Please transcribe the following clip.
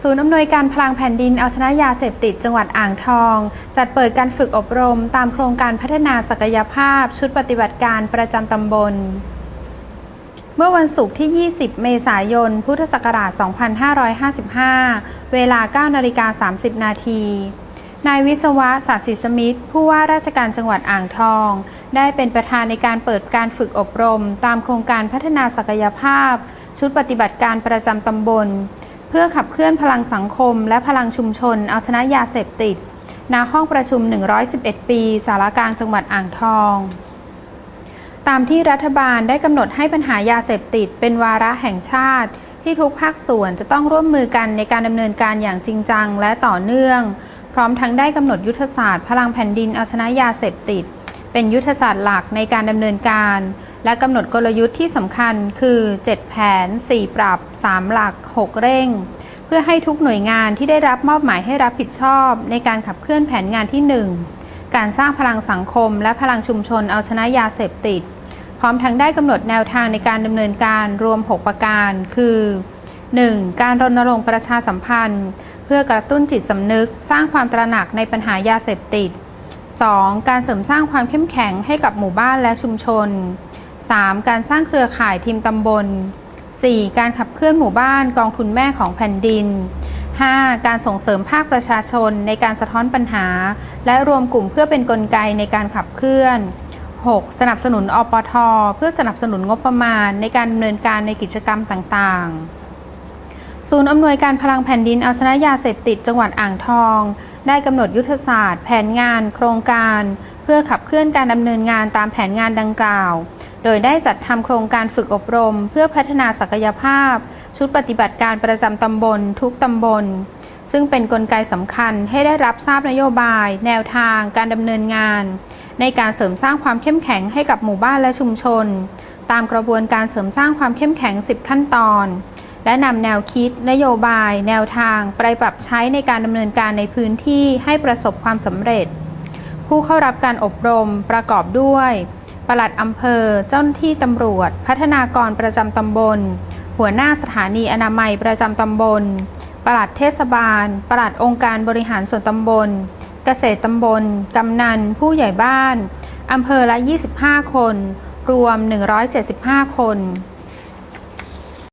ศูนย์อำนวยการพลังแผ่นดินเอาชนะยาเสพติดจังหวัดอ่างทอง จัดเปิดการฝึกอบรม ตามโครงการพัฒนาศักยภาพ ชุดปฏิบัติการประจำตำบล เมื่อวันศุกร์ที่ 20 เมษายน พุทธศักราช 2555 เวลา 9 นาฬิกา 30 นาที นายวิศวะศาสิสมิทธิ์ผู้ว่าราชการจังหวัดอ่างทอง ได้เป็นประธานในการเปิดการฝึกอบรม ตามโครงการพัฒนาศักยภาพ ชุดปฏิบัติการประจำตำบล เพื่อขับเคลื่อนพลังสังคม และพลังชุมชน เอาชนะยาเสพติด ณ ห้องประชุม 111 ปี สารกลางจังหวัดอ่างทอง ตามที่รัฐบาลได้กำหนดให้ปัญหายาเสพติด เป็นวาระแห่งชาติ ที่ทุกภาคส่วนจะต้องร่วมมือกันในการดำเนินการอย่างจริงจังและต่อเนื่อง พร้อมทั้งได้กำหนดยุทธศาสตร์ พลังแผ่นดินเอาชนะยาเสพติด เป็นยุทธศาสตร์หลักในการดำเนินการ และกำหนดกลยุทธ์ที่สำคัญคือ 7 แผน 4 ปรับ 3 หลัก 6 เร่ง เพื่อให้ทุกหน่วยงานที่ได้รับมอบหมายให้รับผิดชอบ ในการขับเคลื่อนแผนงานที่ 1 การสร้างพลังสังคม และพลังชุมชนเอาชนะยาเสพติด พร้อมทั้งได้กำหนดแนวทางในการดำเนินการรวม 6 ประการ คือ 1. การรณรงค์ประชาสัมพันธ์ เพื่อกระตุ้นจิตสำนึก สร้างความตระหนักในปัญหายาเสพติด 2. การเสริมสร้างความเข้มแข็งให้กับหมู่บ้านและชุมชน 3. การสร้างเครือข่ายทีมตำบล 4. การขับเคลื่อนหมู่บ้านกองทุนแม่ของแผ่นดิน 5. การส่งเสริมภาคประชาชนในการสะท้อนปัญหา และรวมกลุ่มเพื่อเป็นนกลไกในการขับเคลื่อน 6. สนับสนุนอปท เพื่อสนับสนุนงบประมาณ ในการดำเนินการในกิจกรรมต่างๆ ศูนย์อำนวยการพลังแผ่นดินเอาชนะยาเสพติดจังหวัดอ่างทอง ได้กำหนดยุทธศาสตร์ แผนงาน โครงการ เพื่อขับเคลื่อนการดำเนินงานตามแผนงานดังกล่าว โดยได้จัดทำโครงการฝึกอบรม เพื่อพัฒนาศักยภาพ ชุดปฏิบัติการประจำตำบล ทุกตำบล ซึ่งเป็นนกลไกสำคัญให้ได้รับทราบนโยบาย แนวทาง การดำเนินงาน ในการเสริมสร้างความเข้มแข็งให้กับหมู่บ้านและชุมชน ตามกระบวนการเสริมสร้างความเข้มแข็ง 10 ขั้นตอนและนำแนวคิด นโยบาย แนวทาง ไปปรับใช้ในการดำเนินการในพื้นที่ให้ประสบความสำเร็จ ผู้เข้ารับการอบรมประกอบด้วย ปลัดอำเภอ เจ้าหน้าที่ตำรวจ พัฒนากรประจำตำบล หัวหน้าสถานีอนามัยประจำตำบล ปลัดเทศบาล ปลัดองค์การบริหารส่วนตำบล เกษตรตำบล กำนัน ผู้ใหญ่บ้าน อำเภอละ 25 คน รวม 175 คน